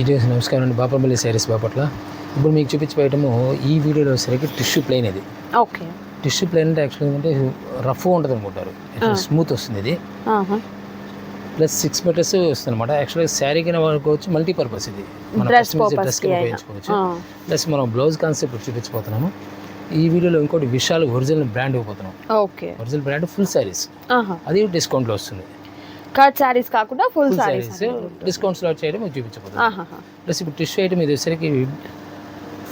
ఇది నమస్కారం అండి బాపంపల్లి శారీస్ బాపట్ల. ఇప్పుడు మీకు చూపించే ఐటము ఈ వీడియోలో వచ్చేసరికి టిష్యూ ప్లెయిన్ ఇది. ఓకే. టిష్యూ ప్లెయిన్ అంటే యాక్చువల్గా ఏంటంటే రఫ్ ఉంటుంది అనుకుంటారు. స్మూత్ వస్తుంది ఇది. ప్లస్ సిక్స్ మీటర్స్ వస్తుంది అనమాట యాక్చువల్గా శారీ కింద వాడుకోవచ్చు మల్టీపర్పస్ ఇది. మన కింద అయినా. ఉపయోగించుకోవచ్చు. ప్లస్ మనం బ్లౌజ్ కాన్సెప్ట్ చూపించబోతున్నాము. ఈ వీడియోలో ఇంకోటి Vishal original brand ఇవ్వబోతున్నాం. Okay. Original brand full saris. అది డిస్కౌంట్లో వస్తుంది. కట్ శారీస్ కాకుండా ఫుల్ శారీస్ డిస్కౌంట్స్లో చేయడం మీకు చూపించబోతున్నాం ఆహాహా. ప్లస్ ఇప్పుడు టిష్యూ ఐటమ్ ఇది వచ్చేసరికి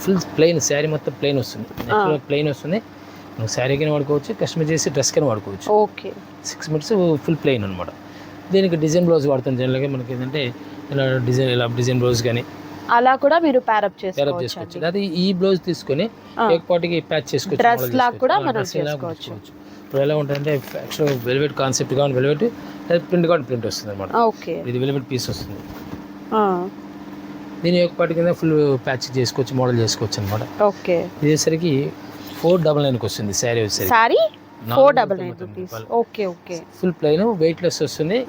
ఫుల్ ప్లెయిన్ శారీ మొత్తం ప్లెయిన్ వస్తుంది. ప్లెయిన్ వస్తుంది. నువ్వు శారీ కింద వాడుకోవచ్చు కస్టమర్ చేసి డ్రెస్ కింద వాడుకోవచ్చు. Okay. Six meters full plain అనమాట దీనికి డిజైన్ బ్లౌజ్ వాడుతాం జనరల్గా మనకి ఏంటంటే ఇలా డిజైన్ ఇలా డిజైన్ బ్లౌజ్ కానీ అలా కూడా మీరు ప్యారప్ చేసుకోవచ్చు చేసుకోవచ్చు. అదే ఈ బ్లౌజ్ తీసుకొని. ఏక్ పాటికి ప్యాచ్ చేసుకోవచ్చు model లాగా కూడా. మనం చేసుకోవచ్చు. ఇప్పుడు ఎలా ఉంటుందంటే యాక్చువల్ వెల్వెట్ కాన్సెప్ట్ కానీ వెల్వెట్ ప్రింట్ కానీ ప్రింట్ వస్తుంది అనమాట ఓకే ఇది వెల్వెట్ పీస్ వస్తుంది. ఆ. దీని యొక్క పాటి కింద ఫుల్ ప్యాచ్ చేసుకోవచ్చు మోడల్ చేసుకోవచ్చు అనమాట ఓకే ఇది వచ్చేసరికి ఫోర్ డబల్ నైన్కి వస్తుంది శారీ వచ్చేసరికి. Sari four double nine rupees. Okay okay full plain weightless వస్తుంది.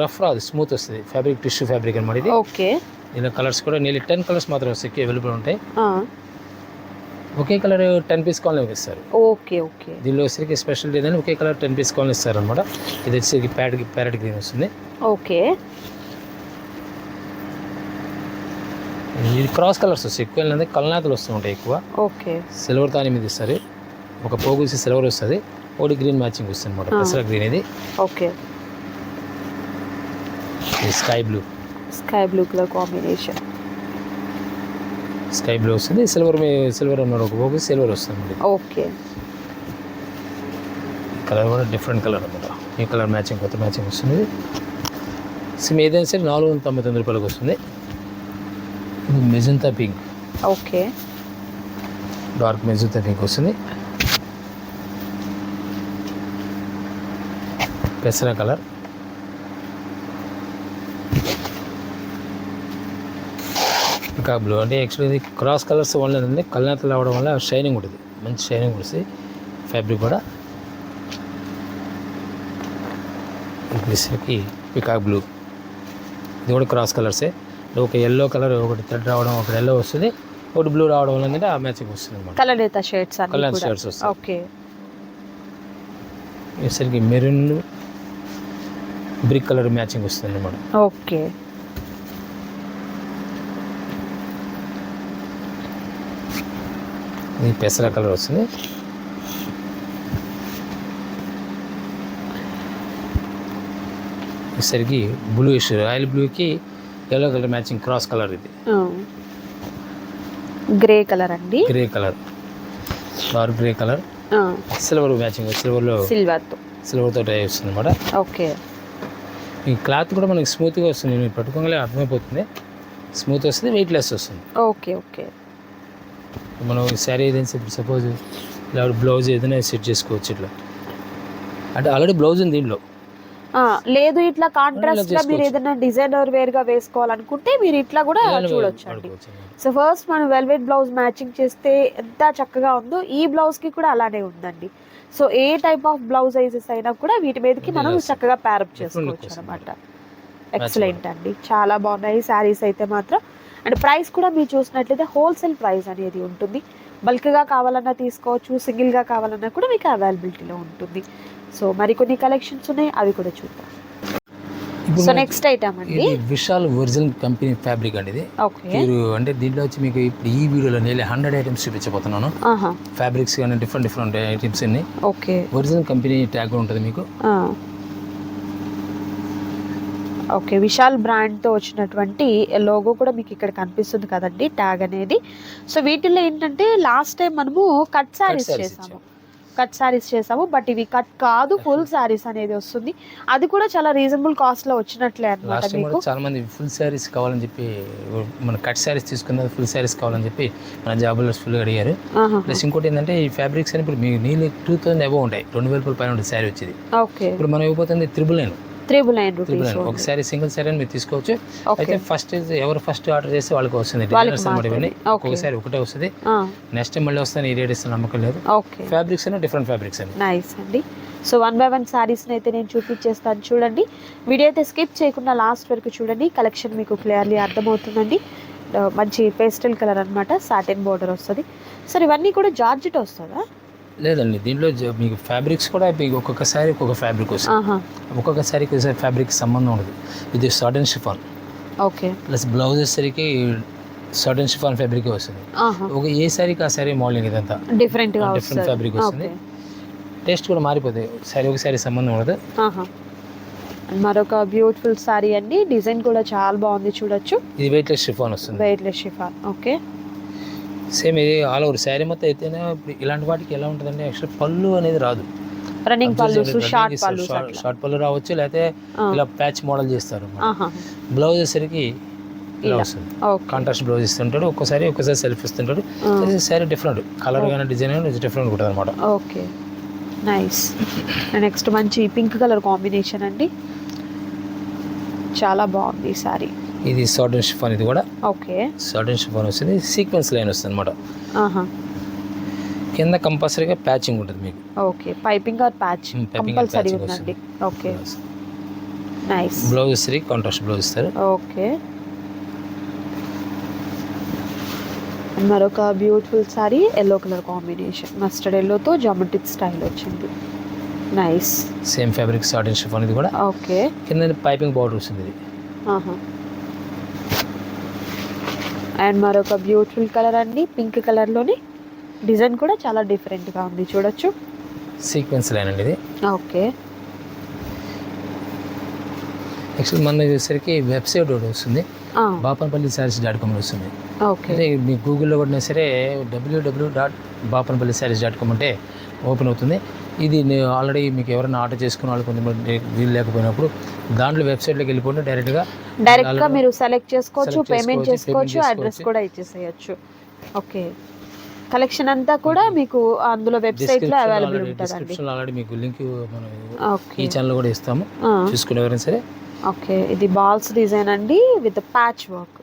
రఫ్ రాదు స్మూత్ వస్తుంది. ఫ్యాబ్రిక్ టిష్యూ ఫ్యాబ్రిక్ అనమాట ఇది. ఓకే దీనిలో కలర్స్ కూడా నీళ్ళు టెన్ కలర్స్ మాత్రం వస్తాయి అవైలబుల్ ఉంటాయి. ఒకే కలర్ టెన్ పీస్ కాలనీ ఇస్తారు. Okay okay. దీనిలో వచ్చేసరికి స్పెషల్ డిజైన్ ఒకే కలర్ టెన్ పీస్ కాలనీ ఇస్తారు అనమాట ఇది వచ్చేసరికి ప్యాడ్ ప్యారెట్ గ్రీన్ వస్తుంది. ఓకే. ఇది క్రాస్ కలర్స్ వస్తాయి. ఎక్కువ ఏంటంటే కలనాథలు వస్తూ ఉంటాయి ఎక్కువ. ఓకే. సిల్వర్ తాని మీద ఇస్తారు. ఒక పోగు సిల్వర్ వస్తుంది. ఒకటి గ్రీన్ మ్యాచింగ్ వస్తుంది అనమాట పెసర గ్రీన్ ఇది. Okay. Sky blue. Sky blue colour combination. Sky blue వస్తుంది సిల్వర్ సిల్వర్ అన్నారు ఒక పోగు సిల్వర్ వస్తుంది. ఓకే. కలర్ కూడా డిఫరెంట్ కలర్ అనమాట ఈ కలర్ మ్యాచింగ్ కొత్త మ్యాచింగ్ వస్తుంది. సిమ్ ఏదైనా సరే నాలుగు వందల తొంభై తొమ్మిది రూపాయలకు వస్తుంది. Magenta pink okay. Dark magenta pink వస్తుంది. పెసర కలర్ ఇంకా బ్లూ అంటే యాక్చువల్లీ ఇది క్రాస్ కలర్స్ వల్ల ఏంటంటే కళ్ళనాతలు అవడం వల్ల షైనింగ్ ఉంటుంది. మంచి షైనింగ్ వస్తుంది ఫ్యాబ్రిక్ కూడా వచ్చేసరికి పికాక్ బ్లూ ఇది కూడా క్రాస్ కలర్సే ఒక ఎల్లో కలర్ ఒకటి థ్రెడ్ రావడం ఒకటి ఎల్లో వస్తుంది. ఒకటి బ్లూ రావడం వల్ల ఏంటంటే ఆ మ్యాచింగ్ వస్తుంది అనమాట కలర్ షేడ్స్ కలర్ షర్ట్స్ వస్తాయి. ఓకే వచ్చేసరికి మెరూన్ బ్రిక్ కలర్ మ్యాచింగ్ వస్తుంది అనమాట ఓకే ఇది పెసర కలర్ వస్తుంది. వచ్చేసరికి బ్లూ రాయల్ బ్లూకి yellow colour matching cross colour ఇది. గ్రే కలర్ అండి. Grey colour dark grey colour silver matching సిల్వర్లో సిల్వర్తో. సిల్వర్ తోటి వస్తుంది అనమాట ఓకే. ఈ క్లాత్ కూడా మనకి స్మూత్గా వస్తుంది. మీరు పట్టుకోగలే అర్థమైపోతుంది. స్మూత్ వస్తుంది వెయిట్ లెస్ వస్తుంది. Okay okay. మనం శారీ ఏదైనా ఇప్పుడు సపోజ్ ఇలా బ్లౌజ్ ఏదైనా సెట్ చేసుకోవచ్చు ఇట్లా అంటే ఆల్రెడీ బ్లౌజ్ ఉంది దీంట్లో లేదు ఇట్లా కాంట్రాస్ట్గా మీరు. ఏదైనా డిజైనర్ వేర్గా వేసుకోవాలనుకుంటే మీరు ఇట్లా కూడా చూడొచ్చు అండి. సో ఫస్ట్ మనం వెల్వెట్ బ్లౌజ్ మ్యాచింగ్ చేస్తే ఎంత చక్కగా ఉందో ఈ బ్లౌజ్కి కూడా అలానే ఉందండి so A type of blouse sizes అయినా కూడా వీటి మీదకి మనం. చక్కగా ప్యారప్ చేసుకోవచ్చు. అనమాట ఎక్సలెంట్ అండి చాలా బాగున్నాయి శారీస్ అయితే మాత్రం అండ్ ప్రైస్ కూడా మీరు చూసినట్లయితే హోల్సేల్ ప్రైస్ అనేది ఉంటుంది. బల్క్గా కావాలన్నా తీసుకోవచ్చు సింగిల్గా కావాలన్నా కూడా మీకు అవైలబిలిటీలో ఉంటుంది. సో మరికొన్ని కలెక్షన్స్ ఉన్నాయి అవి కూడా చూద్దాం. సో నెక్స్ట్ ఐటమ్ అండి. విశాల్ ఒరిజినల్ కంపెనీ ఫ్యాబ్రిక్ అండి ఇది. ఓకే. మీరు అంటే దీంట్లో వచ్చి మీకు ఇప్పుడు ఈ వీడియోలో నేను హండ్రెడ్ ఐటమ్స్ చూపించబోతున్నాను. ఆహా. ఫ్యాబ్రిక్స్ కానీ డిఫరెంట్ డిఫరెంట్ ఐటమ్స్ అన్ని. ఓకే. ఒరిజినల్ కంపెనీ ట్యాగ్ ఉంటుంది మీకు. ఓకే విశాల్ బ్రాండ్తో వచ్చినటువంటి లోగో కూడా మీకు ఇక్కడ కనిపిస్తుంది కదండి ట్యాగ్ అనేది. సో వీటిల్లో ఏంటంటే లాస్ట్ టైం మనము కట్ శారీస్ sarees చేసాము. కట్ శారీస్ చేసాము బట్ ఇవి కట్ కాదు ఫుల్ శారీస్ అనేది వస్తుంది. అది కూడా చాలా రీజనబుల్ కాస్ట్లో వచ్చినట్లే అనమాట మీకు. చాలా మంది ఫుల్ శారీస్ కావాలని చెప్పి మన కట్ శారీస్ తీసుకున్నది ఫుల్ శారీస్ కావాలని చెప్పి మన జాబుల్లో ఫుల్ అడిగారు. ప్లస్ ఇంకోటి ఏంటంటే ఈ ఫ్యాబ్రిక్స్ అని ఇప్పుడు నీళ్ళు టూ థౌసండ్ అబౌవ్ ఉంటాయి. రెండు వేల రూపాయల పైన ఉంటుంది శారీ వచ్చేది. ఓకే. ఇప్పుడు మనం ఇవ్వబోతుంది triple nine. Triple nine rupees nine ఒక శారీ సింగిల్ అని మీరు తీసుకోవచ్చు. అయితే ఫస్ట్ ఎవరు ఫస్ట్ ఆర్డర్ చేస్తే వాళ్ళకి వస్తుంది. డిజైనర్స్ అనమాట ఇవన్నీ. ఒకసారి ఒకటే వస్తుంది. నెక్స్ట్ మళ్ళీ వస్తాను ఈ రేట్ ఇస్తాను నమ్మకం లేదు. ఓకే. ఫ్యాబ్రిక్స్ అయినా డిఫరెంట్ ఫ్యాబ్రిక్స్ అని నైస్ అండి. సో వన్ బై వన్ శారీస్ని అయితే నేను చూపించేస్తాను చూడండి. వీడియో అయితే స్కిప్ చేయకుండా లాస్ట్ వరకు చూడండి. కలెక్షన్ మీకు క్లియర్లీ అర్థమవుతుందండి. మంచి పేస్టల్ కలర్ అన్నమాట సాటిన్ బోర్డర్ వస్తుంది. సార్ ఇవన్నీ కూడా జార్జెట్ వస్తుందా? లేదండి దీంట్లో మీకు ఫ్యాబ్రిక్స్ కూడా మీకు ఒక్కొక్క శారీ ఒక్కొక్క ఫ్యాబ్రిక్ వస్తుంది. ఒక్కొక్క శారీకి ఒకసారి ఫ్యాబ్రిక్ సంబంధం ఉండదు. ఇది satin chiffon okay. Plus blouse వచ్చేసరికి సాటన్ షిఫాన్ ఫ్యాబ్రిక్ వస్తుంది. ఒక ఏ శారీకి ఆ శారీ మోడలింగ్ ఇదంతా? Different వస్తుంది. fabric వస్తుంది. టేస్ట్ కూడా మారిపోతుంది శారీ ఒక శారీ సంబంధం ఉండదు. మరొక బ్యూటిఫుల్ సారీ అండి. డిజైన్ కూడా చాలా బాగుంది. చూడొచ్చు. ఇది వెయిట్లెస్ షిఫాన్ వస్తుంది. Weightless chiffon okay. సేమ్ ఇది ఆల్ ఓవర్. శారీ మొత్తం అయితేనే ఇప్పుడు ఇలాంటి వాటికి ఎలా ఉంటుందంటే యాక్చువల్ పళ్ళు అనేది రాదు. రన్నింగ్ పళ్ళు షార్ట్ పళ్ళు షార్ట్ పళ్ళు రావచ్చు లేకపోతే ఇలా ప్యాచ్ మోడల్ చేస్తారు బ్లౌజ్ వచ్చేసరికి ఇలా. వస్తుంది. కాంట్రాస్ట్ బ్లౌజ్ ఇస్తుంటాడు ఒక్కసారి ఒక్కసారి సెల్ఫ్ ఇస్తుంటాడు. శారీ డిఫరెంట్ కలర్ కానీ డిజైన్ కానీ డిఫరెంట్ ఉంటుంది అనమాట ఓకే నైస్ నెక్స్ట్ మంచి పింక్ కలర్ కాంబినేషన్ అండి. చాలా బాగుంది ఈ సారీ ఇది సాటన్ షిఫాన్ ఇది కూడా. ఓకే. సాటన్ షిఫాన్ వస్తుంది. సీక్వెన్స్ లైన్ వస్తుంది అనమాట ఆహా. కింద కంపల్సరీగా ప్యాచింగ్ ఉంటుంది మీకు. Okay. Piping or patch compulsory ఉందండి. ఓకే. నైస్ బ్లౌజ్ వచ్చేసరికి కాంట్రాస్ట్ బ్లౌజ్ ఇస్తారు. ఓకే. మరొక beautiful sari yellow colour combination mustard ఎల్లోతో geometric style వచ్చింది. Nice same fabric satin chiffon ఇది కూడా. ఓకే. కింద పైపింగ్ బార్డర్ వస్తుంది ఇది. ఆహా. అండ్ మరొక బ్యూటిఫుల్ కలర్ అండి. పింక్ కలర్లోని డిజైన్ కూడా చాలా డిఫరెంట్గా ఉంది. చూడొచ్చు. సీక్వెన్స్ లైన్ అండి ఇది. ఓకే. యాక్చువల్ మన వచ్చేసరికి వెబ్సైట్ ఒకటి వస్తుంది. బాపనపల్లి శారీస్ డాట్ కామ్ వస్తుంది. ఓకే. అంటే మీ గూగుల్లో కొట్టినా సరే W W dot Bapanapalli saris dot com అంటే ఓపెన్ అవుతుంది. ఇది నేను ఆల్రెడీ మీకు ఎవరైనా ఆర్డర్ చేసుకున్న వాళ్ళు కొంతమంది వీలు లేకపోయినప్పుడు దాంట్లో వెబ్సైట్లోకి వెళ్ళిపోతే డైరెక్ట్గా డైరెక్ట్గా. మీరు సెలెక్ట్ చేసుకోవచ్చు పేమెంట్ చేసుకోవచ్చు, అడ్రస్. కూడా ఇచ్చేసేయచ్చు. ఓకే. కలెక్షన్ అంతా కూడా మీకు అందులో వెబ్సైట్లో అవైలబుల్ ఉంటుందండి. డిస్క్రిప్షన్లో ఆల్రెడీ మీకు లింక్ మనం ఈ ఛానల్ కూడా ఇస్తాము. చూసుకునే ఎవరైనా సరే ఓకే ఇది బాల్స్ డిజైన్ అండి విత్ ప్యాచ్ వర్క్.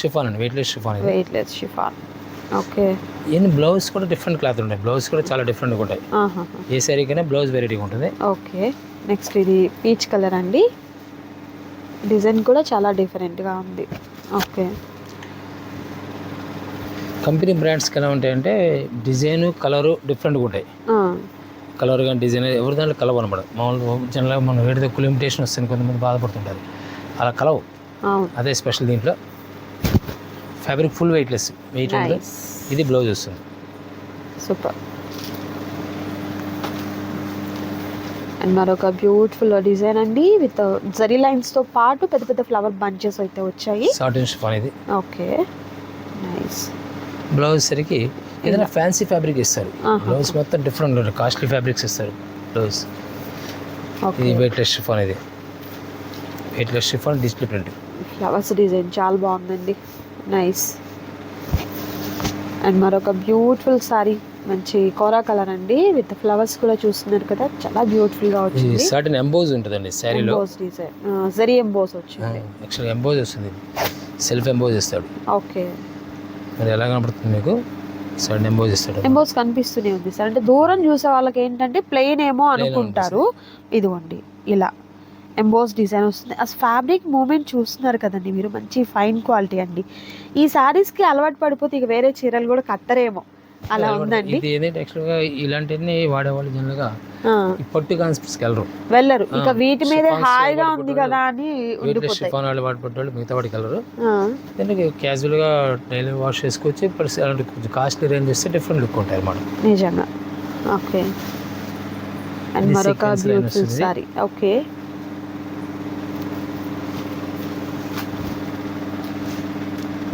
షిఫాన్ అండి వెయిట్లెస్ షిఫాన్ ఇది. Weightless chiffon. ఓకే. ఈయన బ్లౌజ్ కూడా డిఫరెంట్ క్లాత్ ఉంటాయి బ్లౌజ్ కూడా చాలా డిఫరెంట్గా ఉంటాయి. ఏ శారీకైనా బ్లౌజ్ వెరైటీగా ఉంటుంది. ఓకే నెక్స్ట్ ఇది పీచ్ కలర్ అండి. డిజైన్ కూడా చాలా డిఫరెంట్గా ఉంది. ఓకే. కంపెనీ బ్రాండ్స్కి ఎలా ఉంటాయంటే డిజైన్ కలరు డిఫరెంట్గా ఉంటాయి. కలర్ కానీ డిజైన్ ఎవరి దాంట్లో కలవ అనమాట. మామూలుగా జనరల్గా మనం వేడితే లిమిటేషన్ వస్తుంది కొంతమంది బాధపడుతుంటారు. అలా కలవు. అదే స్పెషల్ దీంట్లో. Fabric full weightless. వెయిట్ ఉంటుంది ఇది బ్లౌజ్ వస్తుంది. సూపర్. అండ్ మరొక బ్యూటిఫుల్ డిజైన్ అండి. విత్ జరీ లైన్స్తో పాటు పెద్ద పెద్ద ఫ్లవర్ బంచెస్ అయితే వచ్చాయి. సాటన్ షిఫాన్ ఇది. ఓకే. నైస్. బ్లౌజ్ సరికి ఏదైనా ఫ్యాన్సీ ఫ్యాబ్రిక్ ఇస్తారు. బ్లౌజ్ మొత్తం డిఫరెంట్ ఉంటుంది కాస్ట్లీ ఫ్యాబ్రిక్స్ ఇస్తారు బ్లౌజ్ ఓకే ఇది వెయిట్లెస్ షిఫాన్ ఇది. Weightless chiffon display print flowers design చాలా బాగుందండి. నైస్ అండ్ మరొక బ్యూటిఫుల్ సారీ మంచి కోరా కలర్ అండి. విత్ ఫ్లవర్స్ కూడా చూస్తున్నారు కదా చాలా బ్యూటిఫుల్గా వచ్చింది. సర్టన్ ఎంబోజ్ ఉంటుందండి శారీలో ఎంబోస్ డిజైన్ జరీ ఎంబోస్ వచ్చింది. యాక్చువల్గా ఎంబోజ్ వస్తుంది. సెల్ఫ్ ఎంబోజ్ ఇస్తాడు. ఓకే మరి ఎలా కనపడుతుంది మీకు? ఇస్తాడు ఎంబోస్ కనిపిస్తూనే ఉంది సార్. అంటే దూరం చూసే వాళ్ళకి ఏంటంటే ప్లెయిన్ ఏమో అనుకుంటారు. ఇదిగోండి ఇలా. ఎంబోస్ డిజైన్ వస్తుంది. అసలు ఫ్యాబ్రిక్ మూమెంట్ చూస్తున్నారు కదండి మీరు. మంచి ఫైన్ క్వాలిటీ అండి. ఈ శారీస్కి అలవాటు పడిపోతే ఇక వేరే చీరలు కూడా కట్టరేమో. అలా ఉందండి. ఇది ఏంటంటే యాక్చువల్గా ఇలాంటివన్నీ వాడేవాళ్ళు జనరల్గా పట్టు కాన్సెప్ట్స్కి వెళ్ళరు. వెళ్ళరు. ఇక వీటి మీదే హాయిగా. ఉంది కదా అని వీటిలో షిఫాన్ వాళ్ళు వాళ్ళు మిగతా వాడికి వెళ్ళరు. ఆ, ఎందుకంటే క్యాజువల్గా డైలీ వాష్ చేసుకోవచ్చు ప్లస్ అలాంటి కొంచెం కాస్ట్లీ రేంజ్ వస్తే డిఫరెంట్ లుక్ ఉంటాయి అన్నమాట. నిజంగా. ఓకే. అండ్ మరొక బ్యూటిఫుల్. సారీ ఓకే.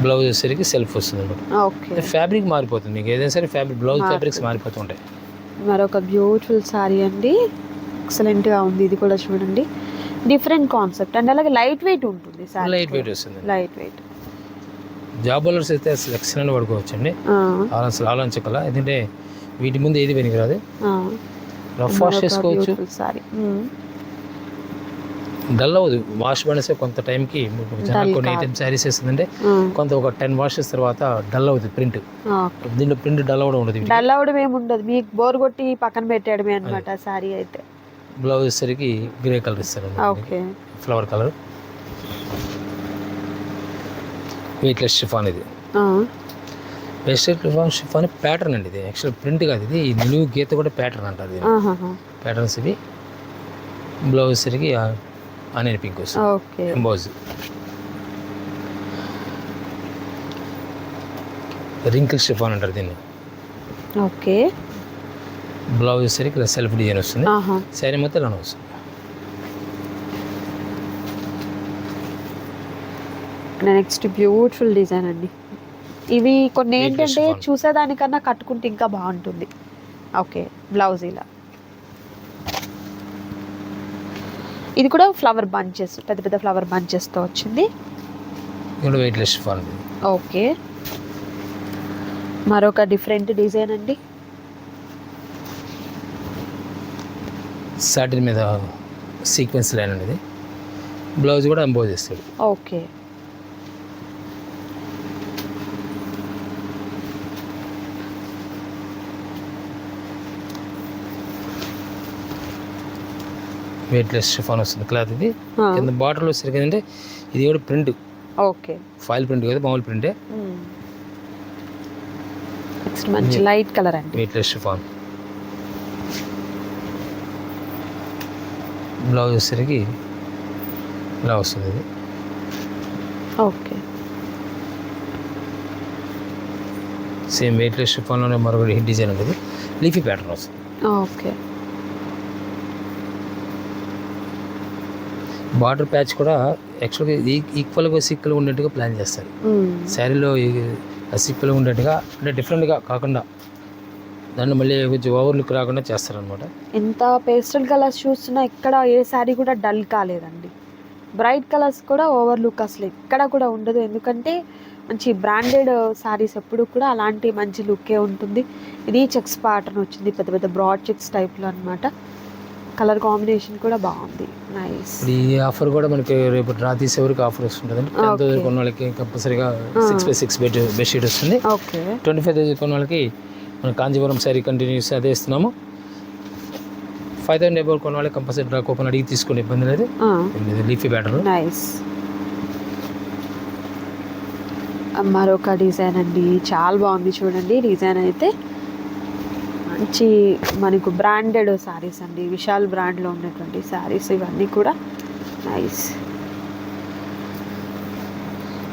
బ్లౌజ్ వచ్చేసరికి సెల్ఫ్ వస్తుంది అనమాట. ఓకే. ఫ్యాబ్రిక్ మారిపోతుంది. మీకు ఏదైనా సరే ఫ్యాబ్రిక్ బ్లౌజ్ ఫ్యాబ్రిక్స్ మారిపోతూ ఉంటాయి. మరొక బ్యూటిఫుల్ సారీ అండి. ఎక్సలెంట్గా ఉంది. ఇది కూడా చూడండి. Different concept. అండ్ అలాగే లైట్ వెయిట్ ఉంటుంది సారీ లైట్ వెయిట్ వస్తుంది. Light weight. జాబ్ బౌలర్స్ అయితే ఎక్సలెంట్ పడుకోవచ్చు అండి అసలు ఆలోచించగల ఎందుకంటే వీటి ముందు ఏది పనికిరాదు రఫ్ వాష్ చేసుకోవచ్చు సారీ. డల్ అవ్వదు. వాష్ పడితే కొంత టైంకి కొన్ని. ఐటమ్ శారీస్ వేస్తుందంటే కొంత ఒక టెన్ వాషెస్ తర్వాత డల్ అవుతుంది ప్రింట్. దీంట్లో ప్రింట్ డల్ అవ్వడం ఉండదు డల్ అవడం ఏమి ఉండదు. మీకు బోర్ కొట్టి పక్కన పెట్టేయడమే అనమాట సారీ అయితే. బ్లౌజ్ వచ్చేసరికి గ్రే కలర్ ఇస్తారు okay. Flower colour weightless chiffon ఇది. వెయిట్లెస్ షిఫాన్ షిఫాన్ ప్యాటర్న్ అండి ఇది. యాక్చువల్ ప్రింట్ కాదు ఇది. నిలువు గీత కూడా ప్యాటర్న్ అంటారు ప్యాటర్న్స్ ఇవి. బ్లౌజ్ వచ్చేసరికి ఆనియన్ పింక్ వస్తుంది ఎంబోజ్ రింకిల్ షిఫాన్ అంటారు దీన్ని. ఓకే. బ్లౌజ్ వచ్చేసరికి ఇలా సెల్ఫ్ డిజైన్ వస్తుంది. శారీ మొత్తం ఇలా వస్తుంది. నెక్స్ట్ బ్యూటిఫుల్ డిజైన్ అండి. ఇవి కొన్ని ఏంటంటే. చూసేదానికన్నా కట్టుకుంటే ఇంకా బాగుంటుంది. ఓకే బ్లౌజ్ ఇలా. ఇది కూడా ఫ్లవర్ బంచెస్ పెద్ద పెద్ద ఫ్లవర్ బంచెస్తో వచ్చింది. ఇది కూడా వెయిట్లెస్ షిఫాన్ ఇది ఓకే. మరొక డిఫరెంట్ డిజైన్ అండి. సాటిన్ మీద సీక్వెన్స్ లైన్ అండి ఇది బ్లౌజ్ కూడా ఎంబోజ్ చేస్తాడు. ఓకే. వెయిట్లెస్ షిఫాన్ వస్తుంది క్లాత్ ఇది. కింద బార్డర్లో వచ్చేసరికి ఏంటంటే ఇది కూడా ప్రింట్. ఓకే. ఫాయిల్ ప్రింట్ కదా మామూలు ప్రింటే. నెక్స్ట్ మంచి లైట్ కలర్ అండి. Weightless chiffon. బ్లౌజ్ వచ్చేసరికి ఇలా వస్తుంది ఇది. ఓకే. సేమ్ వెయిట్లెస్ షిఫాన్లోనే మరొక డిజైన్ ఉంటుంది లీఫీ ప్యాటర్న్ వస్తుంది. ఓకే. బార్డర్ ప్యాచ్ కూడా యాక్చువల్గా ఈక్వల్గా సిక్కులు ఉండేట్టుగా ప్లాన్ చేస్తారు. శారీలో సిక్కులు ఉండేట్టుగా అంటే డిఫరెంట్గా కాకుండా దాన్ని మళ్ళీ కొంచెం ఓవర్ లుక్ రాకుండా చేస్తారనమాట ఎంత పేస్టల్ కలర్స్ చూస్తున్నా ఎక్కడ ఏ శారీ కూడా డల్ కాలేదండి. బ్రైట్ కలర్స్ కూడా ఓవర్ లుక్ అసలు ఎక్కడ కూడా ఉండదు. ఎందుకంటే మంచి బ్రాండెడ్ శారీస్ ఎప్పుడు కూడా అలాంటి మంచి లుక్కే ఉంటుంది. ఇది చెక్స్ ప్యాటర్న్ వచ్చింది పెద్ద పెద్ద బ్రాడ్ చెక్స్ టైప్లో అన్నమాట. కలర్ కాంబినేషన్ కూడా బాగుంది. నైస్ ఈ ఆఫర్ కూడా మనకి రేపు డ్రా తీసే వరకు ఆఫర్ వస్తుంటుంది టెన్. థౌసండ్ కొన్న వాళ్ళకి కంపల్సరీగా six by six bed bedsheet వస్తుంది. ఓకే ట్వంటీ ఫైవ్ థౌసండ్ కొన్న వాళ్ళకి మన కాంజీవరం శారీ కంటిన్యూస్ అదే ఇస్తున్నాము. ఫైవ్ థౌసండ్ ఎబోర్ కొన్న వాళ్ళకి కంపల్సరీ డ్రా కూపన్ అడిగి తీసుకునే ఇబ్బంది లేదు. ఇది లీఫీ బ్యాటర్ నైస్ మరొక డిజైన్ అండి. చాలా బాగుంది చూడండి. డిజైన్ అయితే మంచి మనకు బ్రాండెడ్ శారీస్ అండి. విశాల్ బ్రాండ్లో ఉన్నటువంటి శారీస్ ఇవన్నీ కూడా నైస్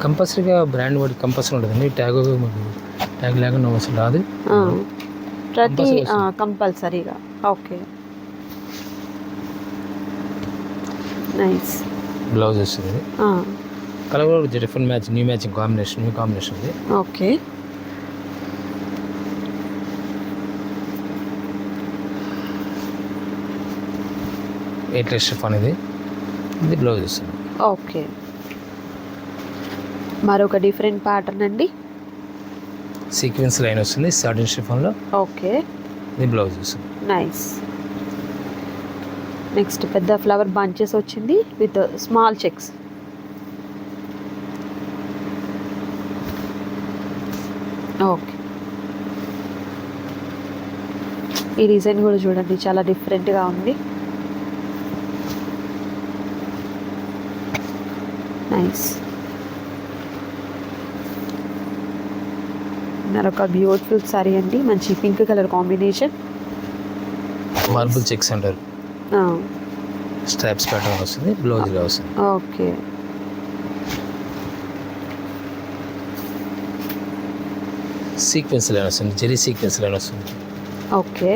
కంపల్సరీగా బ్రాండ్ వాడి కంపల్సరీ ఉంటుందండి. ట్యాగ్ ట్యాగ్ లేకుండా అవసరం రాదు. ప్రతి. కంపల్సరీగా. ఓకే. నైస్ బ్లౌజ్ వస్తుంది colour different match new matching combination new combination ఉంది. ఓకే. ఎయిట్ లెస్ షిఫ్ అనేది ఇది బ్లౌజ్ వస్తుంది ఓకే. మరొక డిఫరెంట్ ప్యాటర్న్ అండి? సీక్వెన్స్ లైన్ వస్తుంది సాటిన్ షిఫాన్లో ఓకే. ఇది బ్లౌజ్ వస్తుంది నైస్ నెక్స్ట్ పెద్ద ఫ్లవర్ బంచెస్ వచ్చింది విత్ స్మాల్ చెక్స్ ఓకే. ఈ డిజైన్ కూడా చూడండి చాలా డిఫరెంట్గా ఉంది. నైస్ మరొక బ్యూటిఫుల్ సారీ అండి. మంచి pink colour combination marble checks అంటారు స్ట్రాప్స్ ప్యాటర్న్ వస్తుంది బ్లౌజ్ ఇలా వస్తుంది. ఓకే సీక్వెన్స్ లైన్ వస్తుంది జెరీ సీక్వెన్స్ లైన్ వస్తుంది. ఓకే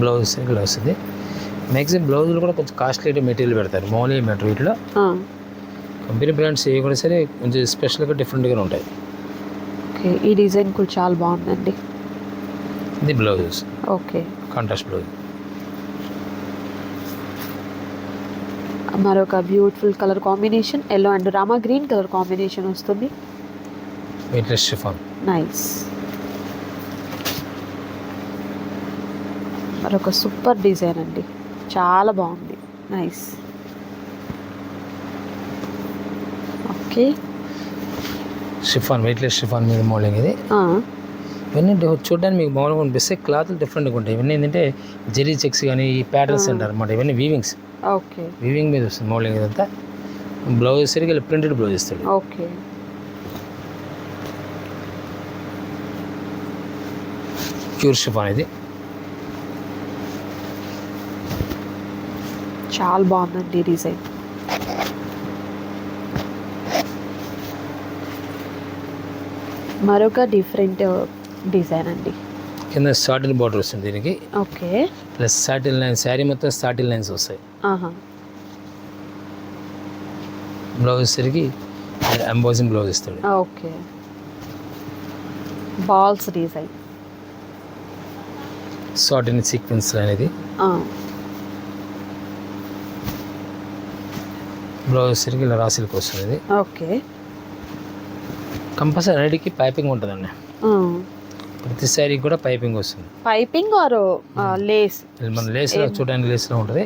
బ్లౌజ్ ఇలా వస్తుంది. మ్యాక్సిమం బ్లౌజులు కూడా కొంచెం కాస్ట్లీ మెటీరియల్ పెడతారు. మామూలుగా మెటీరియల్ వీటిలో కంపెనీ బ్రాండ్స్ ఏ కూడా సరే కొంచెం స్పెషల్గా డిఫరెంట్గా ఉంటాయి. ఓకే ఈ డిజైన్ కూడా చాలా బాగుందండి. ఇది బ్లౌజ్ వస్తుంది ఓకే. Contrast blouse. మరొక beautiful colour combination yellow and Rama green colour combination వస్తుంది. వెయిట్లెస్ షిఫాన్ నైస్ మరొక సూపర్ డిజైన్ అండి. చాలా బాగుంది. Nice okay chiffon weightless chiffon మీద మోడలింగ్ ఇది. ఇవన్నీ చూడడానికి మీకు మామూలుగా కనిపిస్తే క్లాత్లు డిఫరెంట్గా ఉంటాయి. ఇవన్నీ ఏంటంటే జెరీ చెక్స్ కానీ ఈ ప్యాటర్న్స్ అంటారు అనమాట ఇవన్నీ వీవింగ్స్ ఓకే. వీవింగ్ మీద వస్తుంది మోడలింగ్ ఇదంతా. బ్లౌజ్ సరిగ్గా ప్రింటెడ్ బ్లౌజ్ ఇస్తాడు ఓకే. ప్యూర్ షిఫాన్ ఇది. చాలా బాగుందండి డిజైన్. మరొక డిఫరెంట్ డిజైన్ అండి. కింద సాటిల్ బార్డర్ వస్తుంది దీనికి. Okay. Plus satin lines sari మొత్తం సాటిల్ లైన్స్ వస్తాయి. ఆహా. బ్లౌజ్ సరికి ఎంబోజింగ్ బ్లౌజ్ ఇస్తాడు. Okay. Balls design short in sequence అనేది బ్లౌజ్ సరికి ఇలా రాసిల్కి వస్తుంది. ఓకే. కంపల్సరీ అన్నిటికీ పైపింగ్ ఉంటుందండి. ప్రతి శారీకి కూడా పైపింగ్ వస్తుంది. Piping or lace. మన లేస్లో చూడడానికి లేస్లో ఉంటుంది.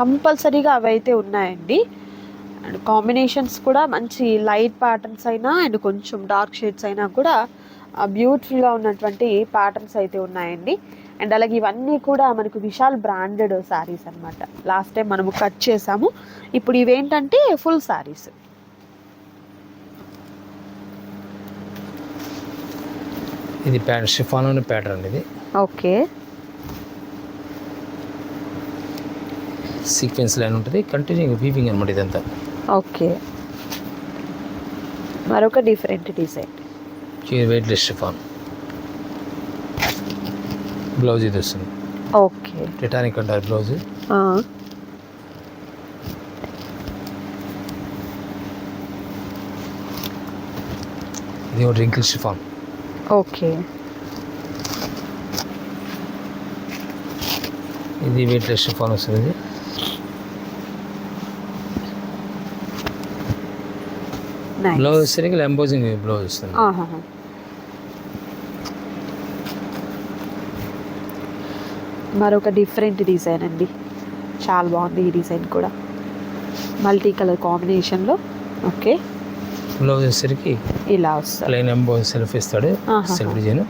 కంపల్సరీగా అవి అయితే ఉన్నాయండి. అండ్ కాంబినేషన్స్ కూడా మంచి లైట్ ప్యాటర్న్స్ అయినా అండ్ కొంచెం డార్క్ షేడ్స్ అయినా కూడా బ్యూటిఫుల్గా ఉన్నటువంటి ప్యాటర్న్స్ అయితే ఉన్నాయండి. అండ్ అలాగే ఇవన్నీ కూడా మనకు విశాల్ బ్రాండెడ్ శారీస్ అన్నమాట. లాస్ట్ టైం మనము కట్ చేసాము. ఇప్పుడు ఇవేంటంటే ఫుల్ శారీస్. ఇది షిఫాన్ ప్యాటర్న్ ఇది. ఓకే. సీక్వెన్స్ లైన్ ఉంటుంది. కంటిన్యూ వీవింగ్ అనమాట ఇదంతా. ఓకే. మరొక different design weightless chiffon. Blouse ఇది వస్తుంది. ఓకే. టిటానిక్ అంటారు బ్లౌజ్ ఇది ఒక రింకిల్ షిఫాన్. ఓకే. ఇది వెయిట్లెస్ షిఫాన్ వస్తుంది బ్లౌజ్ సరిగ్గా ఎంబోజింగ్ బ్లౌజ్ వస్తుంది. మరొక డిఫరెంట్ డిజైన్ అండి. చాలా బాగుంది ఈ డిజైన్ కూడా. మల్టీ కలర్ కాంబినేషన్లో ఓకే బ్లౌజ్ వచ్చేసరికి ఇలా వస్తుంది ప్లెయిన్ ఎంబోజ్ సెల్ఫ్ ఇస్తాడు. సెల్ఫ్ డిజైన్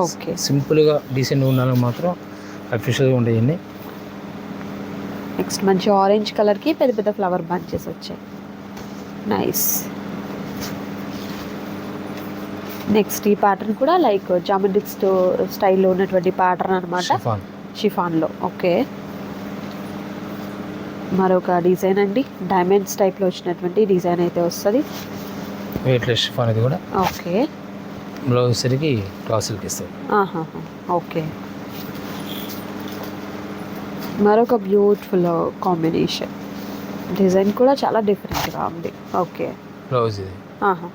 ఓకే సింపుల్గా డీసెంట్గా ఉండాలని మాత్రం అఫీషియల్గా ఉండేయండి నెక్స్ట్ మంచి ఆరెంజ్ కలర్కి పెద్ద పెద్ద ఫ్లవర్ బంచెస్ వచ్చాయి. నైస్ నెక్స్ట్ ఈ ప్యాటర్న్ కూడా లైక్ జామెట్రిక్ స్టో స్టైల్లో ఉన్నటువంటి ప్యాటర్న్ అనమాట షిఫాన్ షిఫాన్లో ఓకే మరొక డిజైన్ అండి. డైమండ్స్ టైప్లో వచ్చినటువంటి డిజైన్ అయితే వస్తుంది. వెయిట్లెస్ షిఫాన్ ఇది కూడా. ఓకే. బ్లౌజ్ క్లాసులకి ఇస్తాడు ఆహాహా, ఓకే. మరొక బ్యూటిఫుల్ కాంబినేషన్ డిజైన్ కూడా చాలా డిఫరెంట్గా ఉంది. ఓకే. బ్లౌజ్ ఇది. ఆహా.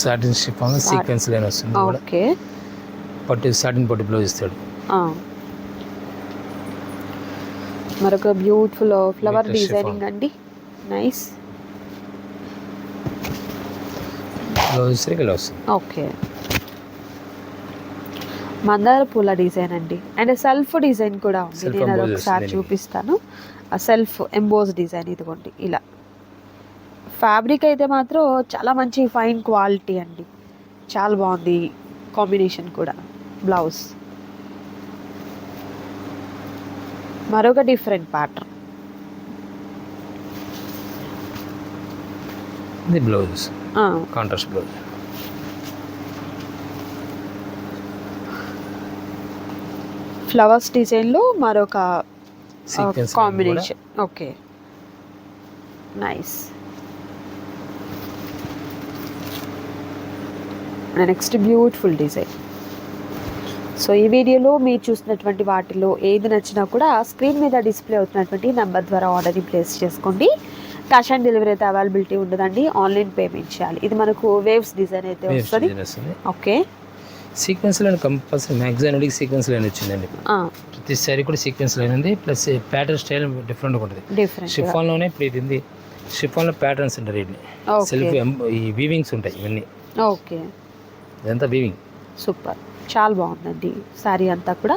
సాటిన్ షిఫాన్ సీక్వెన్స్ లైన్ వస్తుంది ఓకే. పట్టు సాటిన్ పట్టు బ్లౌజ్ ఇస్తాడు. మరొక బ్యూటిఫుల్ ఫ్లవర్ డిజైనింగ్ అండి. నైస్ బ్లౌజ్ ఇలా వస్తుంది. ఓకే మందార పూల డిజైన్ అండి. అండ్ సెల్ఫ్ డిజైన్ కూడా ఉంది. నేను అది ఒకసారి చూపిస్తాను. ఆ సెల్ఫ్ ఎంబోస్ డిజైన్ ఇదిగోండి. ఇలా. ఫ్యాబ్రిక్ అయితే మాత్రం చాలా మంచి ఫైన్ క్వాలిటీ అండి. చాలా బాగుంది కాంబినేషన్ కూడా. బ్లౌజ్. మరొక డిఫరెంట్ ప్యాటర్న్. ఇది బ్లౌజ్. Contrast blouse. ఫ్లవర్స్ డిజైన్లో మరొక combination okay. Nice. Next beautiful design. So ఈ వీడియోలో మీరు చూసినటువంటి వాటిలో ఏది నచ్చినా కూడా స్క్రీన్ మీద డిస్ప్లే అవుతున్నటువంటి నెంబర్ ద్వారా ఆర్డర్ని ప్లేస్ చేసుకోండి. క్యాష్ ఆన్ డెలివరీ అయితే అవైలబిలిటీ ఉండదండి. ఆన్లైన్ పేమెంట్ చేయాలి. ఇది మనకు వేవ్స్ డిజైన్ అయితే వస్తుంది. Okay sequence line compulsory maximum అడిగి సీక్వెన్స్ లైన్ వచ్చిందండి. ప్రతి సారీ కూడా సీక్వెన్స్ లైన్ ఉంది. ప్లస్ ప్యాటర్న్ స్టైల్ డిఫరెంట్గా ఉంటుంది. షిఫాన్లోనే ఇప్పుడు ఇది ఉంది. షిఫాన్లో ప్యాటర్న్స్ ఉంటాయి వీటిని సెల్ఫ్ ఈ వీవింగ్స్ ఉంటాయి ఇవన్నీ. ఓకే ఇదంతా వీవింగ్ సూపర్ చాలా బాగుందండి శారీ అంతా కూడా.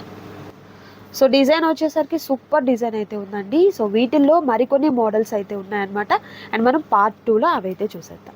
సో డిజైన్ వచ్చేసరికి సూపర్ డిజైన్ అయితే ఉందండి. సో వీటిల్లో మరికొన్ని మోడల్స్ అయితే ఉన్నాయన్నమాట. అండ్ మనం పార్ట్ టూలో అవైతే చూసేద్దాం.